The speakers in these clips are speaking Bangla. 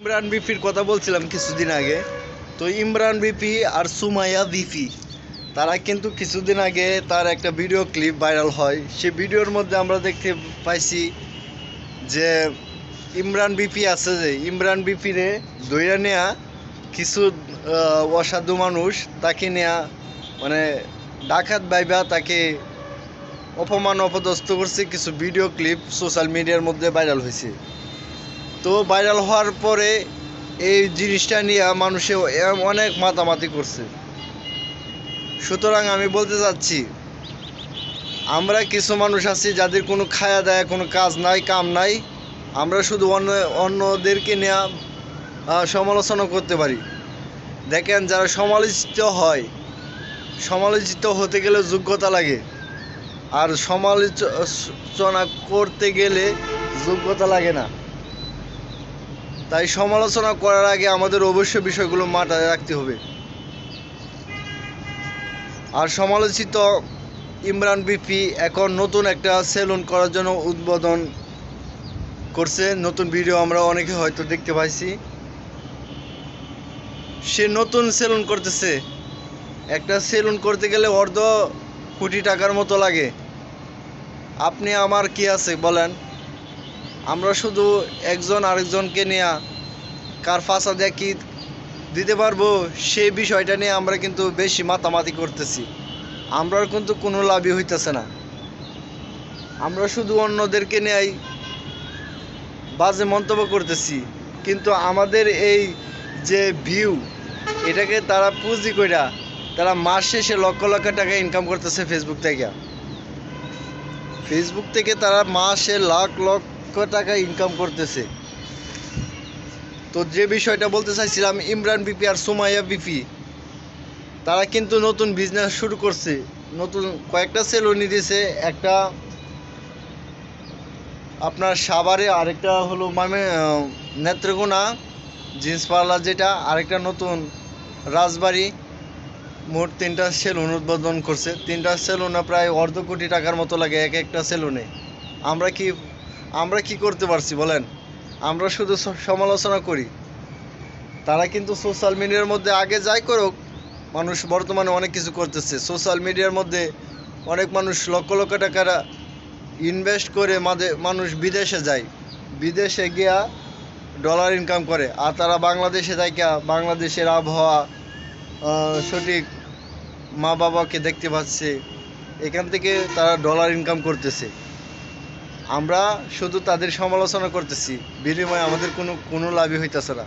ইমরান বিপির কথা বলছিলাম কিছুদিন আগে। তো ইমরান বিপি আর সুমাইয়া বিপি, তারা কিন্তু কিছুদিন আগে তার একটা ভিডিও ক্লিপ ভাইরাল হয়। সে ভিডিওর মধ্যে আমরা দেখতে পাইছি যে ইমরান বিপি আছে যে, ইমরান বিপিরে দইরা নেয়া কিছু অসাধু মানুষ তাকে নেয়া মানে ডাকাত বাইবা তাকে অপমান, অপদস্থ করছে কিছু ভিডিও ক্লিপ সোশ্যাল মিডিয়ার মধ্যে ভাইরাল হয়েছে তো ভাইরাল হওয়ার পরে এই জিনিসটা নিয়ে মানুষে অনেক মাতামাতি করছে। সুতরাং আমি বলতে চাচ্ছি, আমরা কিছু মানুষ আছি যাদের কোনো খায়া দেয়, কোনো কাজ নাই, কাম নাই, আমরা শুধু অন্য, অন্যদেরকে নেওয়া সমালোচনা করতে পারি। দেখেন, যারা সমালোচিত হয়, সমালোচিত হতে গেলে যোগ্যতা লাগে। আর সমালোচনা করতে গেলে যোগ্যতা লাগে না। তাই সমালোচনা করার আগে আমাদের অবশ্যই বিষয়গুলো মাথায় রাখতে হবে। আর সমালোচিত ইমরান বিপি এখন নতুন একটা সেলুন করার জন্য উদ্বোধন করছে। নতুন ভিডিও আমরা অনেকে হয়তো দেখতে পাইছি। সে নতুন সেলুন করতেছে। একটা সেলুন করতে গেলে অর্ধ কোটি টাকার মতো লাগে। আপনি আমার কি আছে বলেন? আমরা শুধু একজন আরেকজনকে নিয়ে কার ফাঁসা কি দিতে পারব, সেই বিষয়টা নিয়ে আমরা কিন্তু বেশি মাতামাতি করতেছি। আমরা কিন্তু কোনো লাভই হইতেছে না। আমরা শুধু অন্যদেরকে নেয় বাজে মন্তব্য করতেছি। কিন্তু আমাদের এই যে ভিউ এটাকে তারা পুঁজি কইরা তারা মাস শেষে লক্ষ লক্ষ টাকা ইনকাম করতেছে ফেসবুক থেকে। ফেসবুক থেকে তারা মাসে লাখ, লক্ষ টাকা ইনকাম করতেছে। তো যে বিষয়টা বলতে চাইছিলাম ইমরান বিপি আর সুমাইয়া বিপি তারা কিন্তু নতুন বিজনেস শুরু করছে। নতুন কয়েকটা সেলুনি দিয়েছে একটা আপনার সাভারে আরেকটা হলো আহ, নেত্রকোনা জিন্স পার্লার যেটা আরেকটা নতুন রাজবাড়ি। মোট তিনটা সেলুন উদ্বোধন করছে। তিনটা সেলুনে প্রায় অর্ধ কোটি টাকার মতো লাগে এক একটা সেলুনে আমরা কি আমরা কি করতে পারছি বলেন? আমরা শুধু সমালোচনা করি। তারা কিন্তু সোশ্যাল মিডিয়ার মধ্যে আগে যাই করুক, মানুষ বর্তমানে অনেক কিছু করতেছে। সোশ্যাল মিডিয়ার মধ্যে অনেক মানুষ লক্ষ লক্ষ টাকার ইনভেস্ট করে মাঝে মানুষ বিদেশে যায়। বিদেশে গিয়া ডলার ইনকাম করে। আর তারা বাংলাদেশে যাইকা বাংলাদেশের আবহাওয়া সঠিক মা বাবাকে দেখতে পাচ্ছে। এখান থেকে তারা ডলার ইনকাম করতেছে। আমরা শুধু তাদের সমালোচনা করতেছি। বিনিময়ে আমাদের কোনো কোনো লাভই হইতেছে না।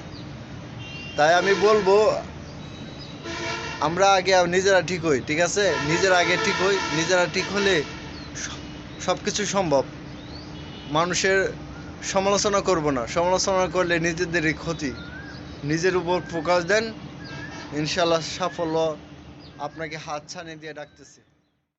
তাই আমি বলব, আমরা আগে নিজেরা ঠিক হই, ঠিক আছে? নিজেরা আগে ঠিক হই, নিজেরা ঠিক হলে সব কিছু সম্ভব। মানুষের সমালোচনা করব না। সমালোচনা করলে নিজেদেরই ক্ষতি। নিজের উপর ফোকাস দেন। ইনশাল্লাহ সাফল্য আপনাকে হাত ছানি দিয়ে ডাকতেছে।